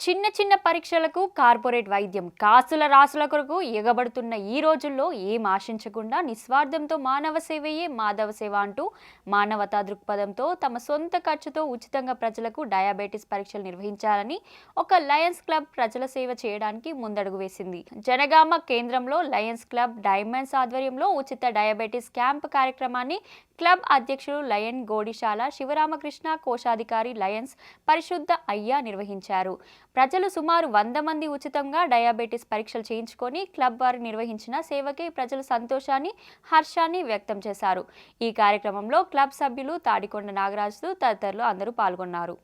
చిన్న చిన్న పరీక్షలకు కార్పొరేట్ వైద్యం కాసుల రాసుల కొరకు ఎగబడుతున్న ఈ రోజుల్లో ఏం ఆశించకుండా నిస్వార్థంతో మానవ సేవయే మాధవ సేవ అంటూ మానవతా దృక్పథంతో తమ సొంత ఖర్చుతో ఉచితంగా ప్రజలకు డయాబెటీస్ పరీక్షలు నిర్వహించాలని ఒక లయన్స్ క్లబ్ ప్రజల సేవ చేయడానికి ముందడుగు వేసింది. జనగామ కేంద్రంలో లయన్స్ క్లబ్ డైమండ్స్ ఆధ్వర్యంలో ఉచిత డయాబెటీస్ క్యాంప్ కార్యక్రమాన్ని క్లబ్ అధ్యక్షుడు లయన్ గోడిశాల శివరామకృష్ణ కోశాధికారి లయన్స్ పరిశుద్ధ అయ్య నిర్వహించారు. ప్రజలు సుమారు వంద మంది ఉచితంగా డయాబెటీస్ పరీక్షలు చేయించుకొని క్లబ్ వారు నిర్వహించిన సేవకి ప్రజలు సంతోషాన్ని హర్షాన్ని వ్యక్తం చేశారు. ఈ కార్యక్రమంలో క్లబ్ సభ్యులు తాడికొండ నాగరాజు తదితరులు అందరూ పాల్గొన్నారు.